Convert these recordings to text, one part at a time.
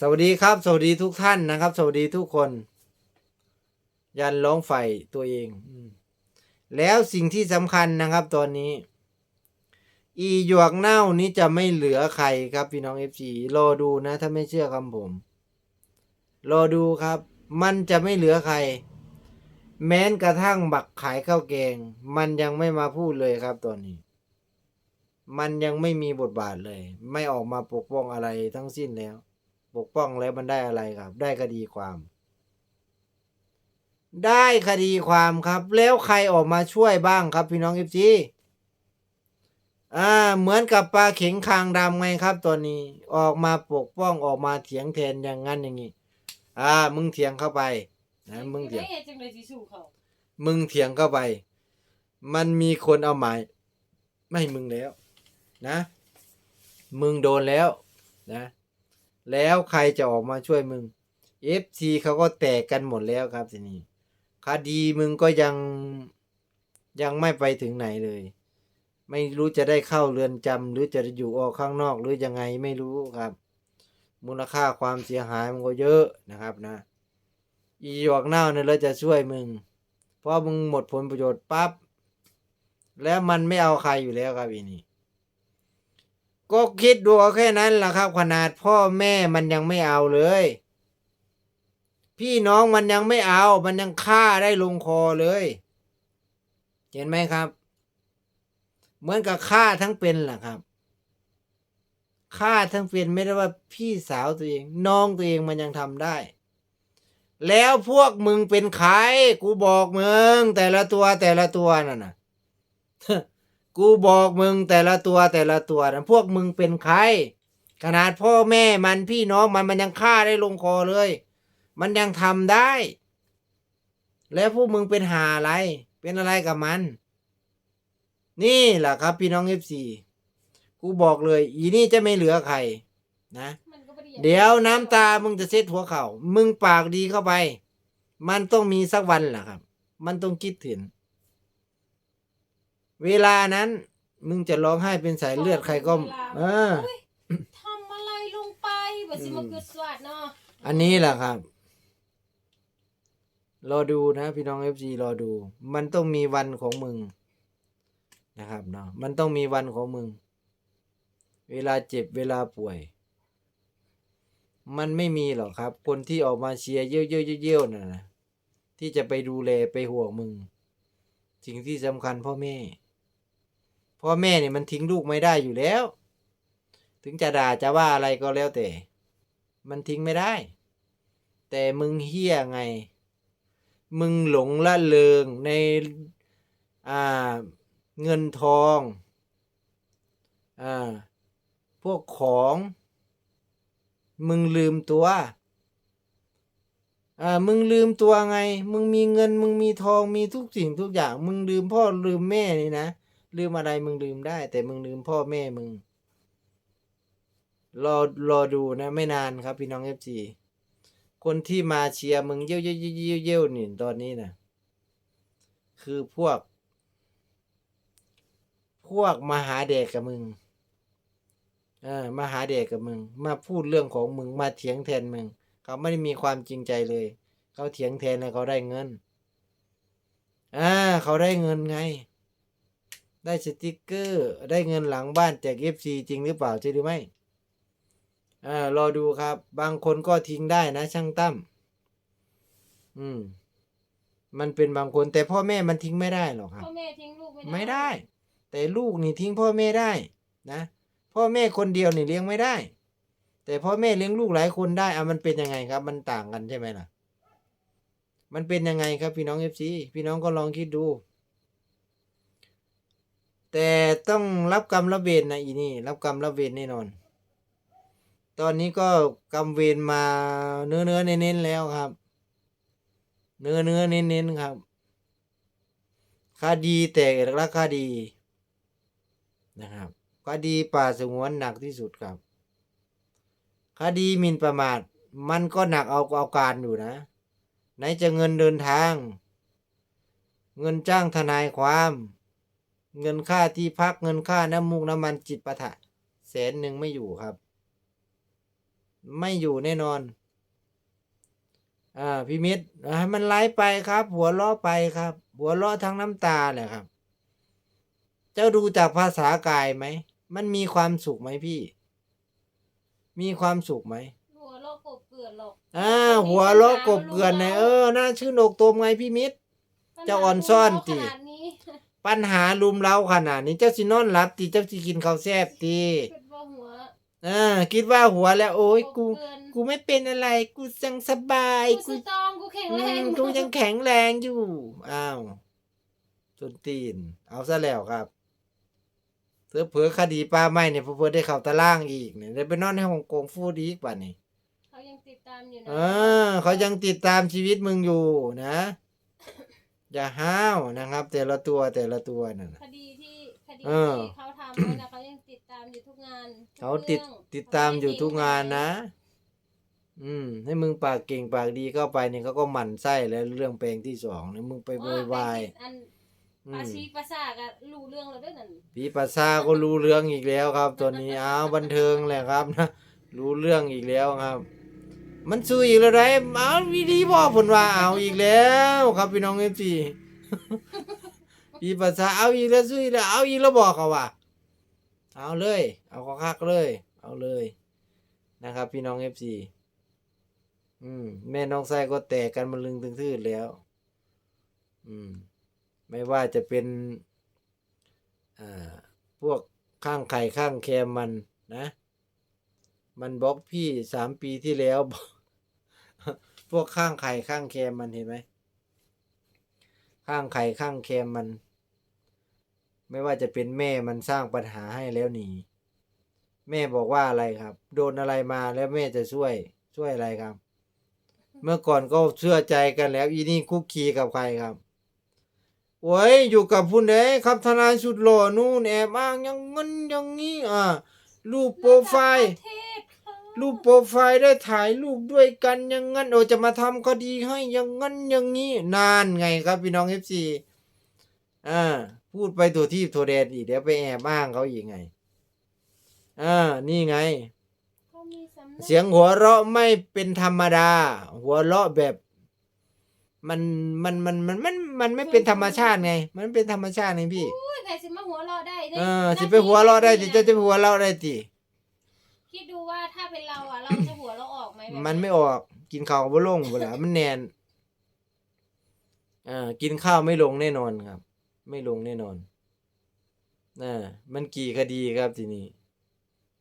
สวัสดีครับ สวัสดีทุกท่านนะครับ สวัสดีทุกคน ยันร้องไฟตัวเอง แล้วสิ่งที่สำคัญนะครับตอนนี้ อีหยวกเน่านี้จะไม่เหลือใครครับพี่น้องเอฟซีรอดูนะ ถ้าไม่เชื่อคำผม รอดูครับ มันจะไม่เหลือใคร แม้นกระทั่งบักขายข้าวแกง มันยังไม่มาพูดเลยครับตอนนี้มันยังไม่มีบทบาทเลย ไม่ออกมาปกป้องอะไรทั้งสิ้นแล้ว ปกป้องแล้วมันได้อะไรครับ ได้คดีความ ได้คดีความครับ แล้วใครออกมาช่วยบ้างครับพี่น้องเอฟซีอ่าเหมือนกับปลาเข็งคางดำไงครับตอนนี้ ออกมาปกป้องออกมาเถียงแทนอย่างนั้นอย่างนี้อ่า มึงเถียงเข้าไปนะมึงเถียงมึงเถียงเข้าไป มันมีคนเอาหมายไม่มึงแล้ว นะ มึงโดนแล้ว นะ แล้วใครจะออกมาช่วยมึง FC เขาก็แตกกันหมดแล้วครับทีนี้คดีมึงก็ยังยังไม่ไปถึงไหนเลย ไม่รู้จะได้เข้าเรือนจำหรือจะอยู่ออกข้างนอกหรือยังไงไม่รู้ครับ มูลค่าความเสียหายมันก็เยอะนะครับนะ อีหยวกเน่าเนี่ยเราจะช่วยมึง เพราะมึงหมดผลประโยชน์ปั๊บแล้วมันไม่เอาใครอยู่แล้วครับอีนี่ ก็คิดดูแค่นั้นแหละครับ ขนาดพ่อแม่มันยังไม่เอาเลย พี่น้องมันยังไม่เอา มันยังฆ่าได้ลงคอเลย เห็นไหมครับ เหมือนกับฆ่าทั้งเป็นแหละครับฆ่าทั้งเป็นไม่ได้ว่าพี่สาวตัวเอง น้องตัวเองมันยังทำได้ แล้วพวกมึงเป็นใครกูบอกมึงแต่ละตัวแต่ละตัวนั่นน่ะ กูบอกมึงแต่ละตัวแต่ละตัวนะพวกมึงเป็นใคร ขนาดพ่อแม่มันพี่น้องมันมันยังฆ่าได้ลงคอเลย มันยังทำได้ แล้วพวกมึงเป็นหาอะไร เป็นอะไรกับมัน นี่แหละครับ พี่น้องเอฟซีกูบอกเลย อีนี่จะไม่เหลือใครนะเดี๋ยวน้ำตามึงจะเซ็ตหัวเขา่ามึงปากดีเข้าไป มันต้องมีสักวันแหละครับ มันต้องคิดถึง เวลานั้น มึงจะร้องไห้เป็นสายเลือดใครก็เออโยทำอะไรลงไปบ่สิมาเกิดสวัสดเนาะอันนี้แหละครับ รอดูนะ พี่น้องเอฟซีรอดู มันต้องมีวันของมึง นะครับเนาะมันต้องมีวันของมึง เวลาเจ็บเวลาป่วย มันไม่มีหรอกครับ คนที่ออกมาเชียร์เยี่ยวเยี่ยวเยี่ยวเยี่ยวน่ะนะที่จะไปดูแลไปห่วงมึงสิ่งที่สำคัญพ่อแม่ พ่อแม่เนี่ยมันทิ้งลูกไม่ได้อยู่แล้ว ถึงจะด่าจะว่าอะไรก็แล้วแต่ มันทิ้งไม่ได้ แต่มึงเฮี้ยไง มึงหลงละเลงในอ่าเงินทองอ่าพวกของ มึงลืมตัวอ่ามึงลืมตัวไง มึงมีเงิน มึงมีทอง มีทุกสิ่งทุกอย่าง มึงลืมพ่อลืมแม่นี่นะ ลืมอะไรมึงลืมได้ แต่มึงลืมพ่อแม่มึง รอรอดูนะ ไม่นานครับพี่น้องเอฟซีคนที่มาเชียร์มึงเยี่ยวเยี่ยวเยี่ยวเยี่ยวเยี่ยวนี่ตอนนี้นะคือพวก พวกมาหาเด็กกับมึงเออมาหาเด็กกับมึง มาพูดเรื่องของมึงมาเถียงแทนมึง เขาไม่ได้มีความจริงใจเลย เขาเถียงแทนแล้วเขาได้เงินอ่าเขาได้เงินไง ได้สติกเกอร์ ได้เงินหลังบ้านจากเอฟซีจริงหรือเปล่าใช่หรือไม่อ่ารอดูครับ บางคนก็ทิ้งได้นะช่างตั้มอืม มันเป็นบางคนแต่พ่อแม่มันทิ้งไม่ได้หรอกครับ พ่อแม่ทิ้งลูกไม่ได้ไม่ได้ แต่ลูกนี่ทิ้งพ่อแม่ได้ นะพ่อแม่คนเดียวนี่เลี้ยงไม่ได้ แต่พ่อแม่เลี้ยงลูกหลายคนได้อะมันเป็นยังไงครับ มันต่างกันใช่ไหมล่ะ มันเป็นยังไงครับพี่น้องเอฟซีพี่น้องก็ลองคิดดู แต่ต้องรับกรรมรับเวรนะอีนี่ รับกรรมรับเวรแน่นอน ตอนนี้ก็กรรมเวรมาเนื้อเนื้อเน้นๆแล้วครับ เนื้อเนื้อเน้นๆครับคดีแต่ละคดีนะครับคดีป่าสงวนหนักที่สุดครับ คดีหมิ่นประมาท มันก็หนักเอาเอาการอยู่นะ ไหนจะเงินเดินทาง เงินจ้างทนายความ เงินค่าที่พักเงินค่าน้ำมูกน้ำมันจิตประทะแสนหนึ่งไม่อยู่ครับไม่อยู่แน่นอน อ่าพี่มิตรอ่าให้มันไลฟ์ไปครับ หัวเราะไปครับ หัวเราะทั้งน้ำตาแหละครับ เจ้าดูจากภาษากายไหม มันมีความสุขไหมพี่ มีความสุขไหม หัวโลกกบเกลือนหรอก อ่า หัวเราะกบเกลือนในเออ น่าชื่นอกตมไงพี่มิตรเจ้าอ่อนซ่อนติขนาดนี้ ปัญหาลุมเราขนาดนี้เจ้าสินอนหลับตีเจ้าสิกินข้าวแซ่บตีคิดว่าหัวอ่าคิดว่าหัวแล้ว โอ้ยกบกูเลือนกูไม่เป็นอะไร กูยังสบายกูกูสตรองกูแข็งอืแรงมกูยังแข็งแรงอยู่อ้าวจนตีน เอาซะแล้วครับเสือเผือคดีป้าไม้เนี่ยเพื่อได้เข้าตารางอีกเนี่ยได้ไปนอนในห้องกงฟูดอีกป่ะนี่ เขายังติดตามอยู่นะเออเขายังติดตามชีวิตมึงอยู่นะ อย่าห้าวนะครับ แต่ละตัวแต่ละตัวนั่นน่ะ คดีที่คดีเออ ที่เขาทำไว้นะเขายังติดตามอยู่ทุกงานทุกเขาติดรื่องติดตามอยู่ทุกงานนะ อืม ให้มึงปากเก่งปากดีเข้าไปเนี่ยเขาก็หมั่นไส้แล้วเรื่องเพลงที่สองเนี่ยมึงไปโวยวายอันอืปามชีปาซาก็รู้เรื่องแล้วด้วยนั่นพี่ปัสซาก็รู้เรื่องอีกแล้วครับ ตัวนี้อ้าวบันเทิงแหละครับนะรู้เรื่องอีกแล้วครับ มันสู้อีกแล้วได้เอาวิธีพ่อผลว่าเอาอีกแล้ว ครับพี่น้องเอฟซีพี่ปัสซาเอาอีกแล้วสู้อีกแล้วเอาอีกแล้วบอกเขาว่า เอาเลย เอาก็คักเลย เอาเลยนะครับ พี่น้องเอฟซีอืมแม่น้องไส้ก็แตกกันมันลึงตึงทืดแล้ว อืม ไม่ว่าจะเป็นอ่าพวกข้างไข่ข้างแคมมันนะ มันบล็อกพี่สามปีที่แล้ว พวกข้างไข่ข้างแคมมันเห็นไหม ข้างไข่ข้างแคมมัน ไม่ว่าจะเป็นแม่มันสร้างปัญหาให้แล้วหนีแม่บอกว่าอะไรครับ โดนอะไรมาแล้วแม่จะช่วยช่วยอะไรครับ เมื่อก่อนก็เชื่อใจกันแล้ว อีนี่คุกคีกับใครครับโอ้ยอยู่กับผู้ใดครับทนายสุดหล่อนู่นแอบอ้างอยังงั้นอย่างนี้อ่ารูปโปรไฟล์ ระดับประเทศค่ะรูปโปรไฟล์ได้ถ่ายรูปด้วยกันอยังงั้นโอจะมาทำคดีให้อยังงั้นอย่างนี้นานไงครับพี่น้องเอฟซีอ่าพูดไปตัวที่ตัวแดนอีกเดี๋ยวไปแอบอ้างเขาอีกไงอ่านี่ไง เขามีสำนักเสียงหัวเราะไม่เป็นธรรมดา หัวเราะแบบ มันมันมันมันมันมันไม่เป็นธรรมชาติไง มันเป็นธรรมชาติไงพี่อุ้ยใครสิมาหัวเราะได้ด้เออสิไปหัวเราะได้สิจะจะหัวเราะได้ติ คิดดูว่าถ้าเป็นเราอะ เราจะหัวเราะออกไหมแบบมันไม่ออกกินข้าวบ่ลงเวลามันแนนอ่ากินข้าวไม่ลงแน่นอนครับ ไม่ลงแน่นอนน่ะมันกี่คดีครับทีนี้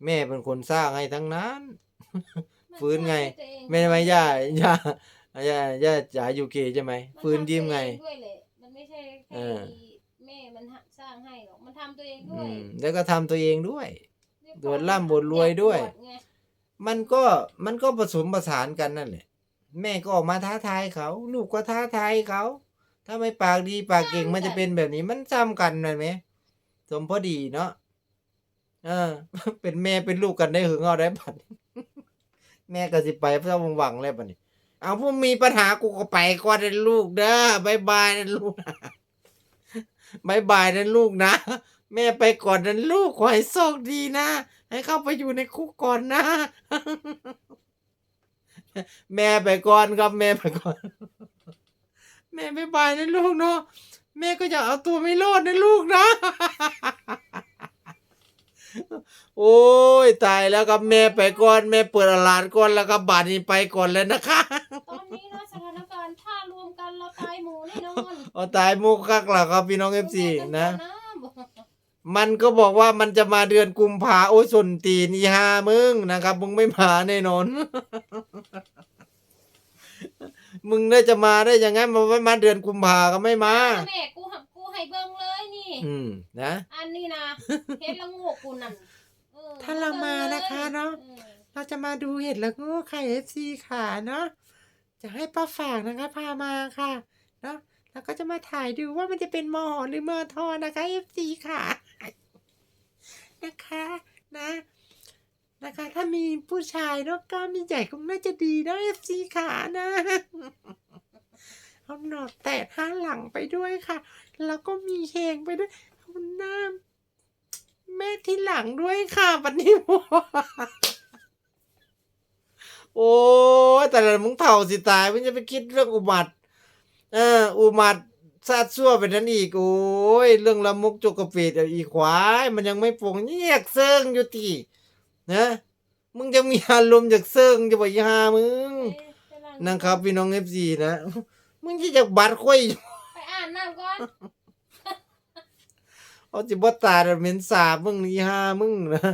แม่เป็นคนสร้างให้ทั้งนั้นมัฟื้นไงสร้าด้วยตัวเองไม่ได้ไหมย่าย่าย่าย่าจ๋ายูเคใช่ไหมมัฟื้นทำยิ้มไงตัวเอด้วยแหละมันไม่ใช่แค่เออแม่มันสร้างให้หรอกมันทำตัวเองด้อืวยมแล้วก็ทำตัวเองด้วยเรียก โดดร่ำบ่นรวยด้วยอากบไงมันก็มันก็ผสมผสานกันนั่นแหละ แม่ก็ออกมาท้าทายเขา ลูกก็ท้าทายเขา ถ้าไม่ปากดีปากเก่งมันจะเป็นแบบนี้มันซ้ำกันนะไหมสมพอดีเนาะเออ เป็นแม่เป็นลูกกันได้หึงเอาได้บัดแม่ก็สิไปเพราะหวังแล้วบัดนี้เอาพวกมีปัญหากูก็ไปก่อนนะลูกเด้อบายบายนะลูกนะบายบายนะลูกนะ แม่ไปก่อนนะลูกขอให้โชคดีนะ ให้เข้าไปอยู่ในคุกก่อนนะ แม่ไปก่อนครับแม่ไปก่อน แม่บายบายนะลูกเนาะแม่ก็อยากเอาตัวไม่รอดนะลูกนะ โอ้ยตายแล้วครับแม่ไปก่อน แม่เปิดตลาดก่อนแล้วก็บาทนี้ไปก่อนแล้วนะคะตอนนี้นะสถานการณ์ถ้ารวมกันเราตายหมู่แน่นอนเอาตายมุกคักล่ะครับพี่น้องเอฟซีนะบอก มันก็บอกว่ามันจะมาเดือนกุมภาโอ้ยสนตีนอีฮามึงนะครับมึงไม่มาแน่นอน มึงได้จะมาได้ยังไงมาไม่มาเดือนกุมภาก็ไม่มาแม่กูหักกูให้เบิ่งเลยนี่ อืมนะ อันนี้นะเฮ็ดละโงกกูนั่นออถ้าเรามานะคะเนาะออเราจะมาดูเห็ดละโงูไข่เอฟซีค่ะเนาะจะให้ป้าฝากนะคะพามาค่ะเนาะแล้วก็จะมาถ่ายดูว่ามันจะเป็นมอหรือมอทอนะคะเอฟซีค่ะ นะคะนะนะคะถ้ามีผู้ชายเนาะกล้ามใหญ่คงน่าจะดีนะเอฟซีค่ะนะเอาหนอดแตะห้าหลังไปด้วยค่ะ แล้วก็มีเฮงไปด้วยเอาหน้าแม่ที่หลังด้วยค่ะวันนี้โอ้แต่ละมึงเท่าสิตายมึงจะไปคิดเรื่องอุบัติ เอออุบัติ ซาดซั่วไปนั้นอีกโอ้ยเรื่องละมุกจกกระเปดอีควายมันยังไม่โปร่งเงียกเซิงอยู่ตีนะมึงจะมีอารมณ์จากเซิงจะบอกยามึงไปไปล้างนะครับพี่น้องเอฟซีนะมึงที่จากบัตรค่อยไปอ่านน้ำก่อนเอาจิบตาดเหม็นสาบมึงนี่ฮามึงนะ